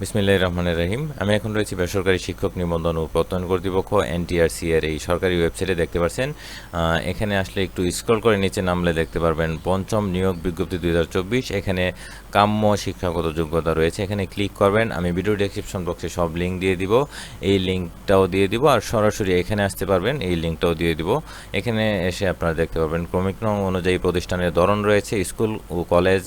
বিসমিল্লাহির রহমানির রহিম। আমি এখন রয়েছি বেসরকারি শিক্ষক নিবন্ধন ও প্রত্যয়ন কর্তৃপক্ষ, এনটিআরসি এর এই সরকারি ওয়েবসাইটে দেখতে পাচ্ছেন এখানে আসলে একটু স্ক্রল করে নিচে নামলে দেখতে পারবেন, পঞ্চম নিয়োগ বিজ্ঞপ্তি দুই হাজার চব্বিশ। এখানে কাম্য শিক্ষাগত যোগ্যতা রয়েছে, এখানে ক্লিক করবেন। আমি ভিডিও ডেসক্রিপশন বক্সে সব লিঙ্ক দিয়ে দিব, এই লিঙ্কটাও দিয়ে দিব আর সরাসরি এখানে আসতে পারবেন, এই লিঙ্কটাও দিয়ে দিব। এখানে এসে আপনারা দেখতে পারবেন, ক্রমিক নং অনুযায়ী প্রতিষ্ঠানের ধরন রয়েছে, স্কুল ও কলেজ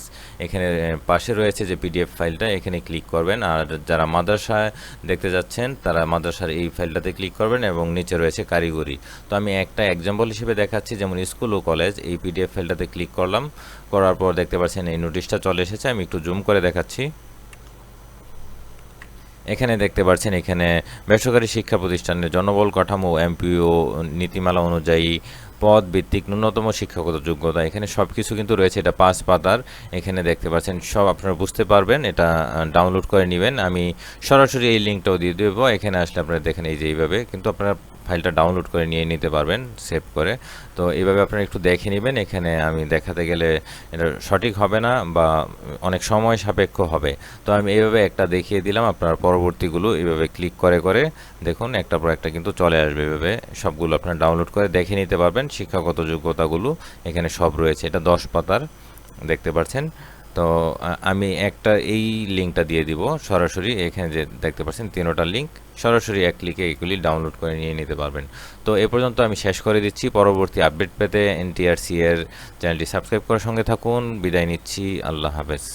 এখানে পাশে রয়েছে যে পিডিএফ ফাইলটা এখানে ক্লিক করবেন আর যারা মাদ্রাসায় দেখতে যাচ্ছেন, তারা মাদ্রাসার এই ফাইলটাতে ক্লিক করবেন এবং নিচে রয়েছে কারিগরি। তো আমি একটা এক্সাম্পল হিসেবে দেখাচ্ছি, যেমন স্কুল ও কলেজ। এই পিডিএফ ফাইলটাতে ক্লিক করলাম। করার পর দেখতে পাচ্ছেন এই নোটিশটা চলে এসেছে। আমি একটু জুম করে দেখাচ্ছি। এখানে দেখতে পাচ্ছেন এখানে বেসরকারি শিক্ষা প্রতিষ্ঠানের জনবল কাঠামো এমপিও নীতিমালা অনুযায়ী পদ ভিত্তিক ন্যূনতম শিক্ষাগত যোগ্যতা, এখানে সব কিছু কিন্তু রয়েছে, এটা পাঁচ পাতার, এখানে দেখতে পাচ্ছেন, সব আপনারা বুঝতে পারবেন, এটা ডাউনলোড করে নেবেন, আমি সরাসরি এই লিঙ্কটাও দিয়ে দেবো, এখানে আসলে আপনারা দেখেন এই যে এইভাবে, কিন্তু আপনারা ফাইলটা ডাউনলোড করে নিয়ে নিতে পারবেন, সেভ করে। তো এইভাবে আপনারা একটু দেখে নেবেন, এখানে আমি দেখাতে গেলে এটা সঠিক হবে না বা অনেক সময় সাপেক্ষ হবে। তো আমি এইভাবে একটা দেখিয়ে দিলাম, আপনার পরবর্তীগুলো এইভাবে ক্লিক করে করে দেখুন, একটা পর একটা কিন্তু চলে আসবে এইভাবে সবগুলো আপনারা ডাউনলোড করে দেখে নিতে পারবেন, শিক্ষাগত যোগ্যতাগুলো এখানে সব রয়েছে। এটা দশ পাতার, দেখতে পাচ্ছেন? তো আমি একটা এই লিঙ্কটা দিয়ে দিব সরাসরি, এখানে যে দেখতে পাচ্ছেন তিনোটা লিঙ্ক, সরাসরি এক ক্লিকে এগুলি ডাউনলোড করে নিয়ে নিতে পারবেন। তো এ পর্যন্ত আমি শেষ করে দিচ্ছি, পরবর্তী আপডেট পেতে এনটিআরসি এর চ্যানেলটি সাবস্ক্রাইব করার সঙ্গে থাকুন, বিদায় নিচ্ছি, আল্লাহ হাফেজ।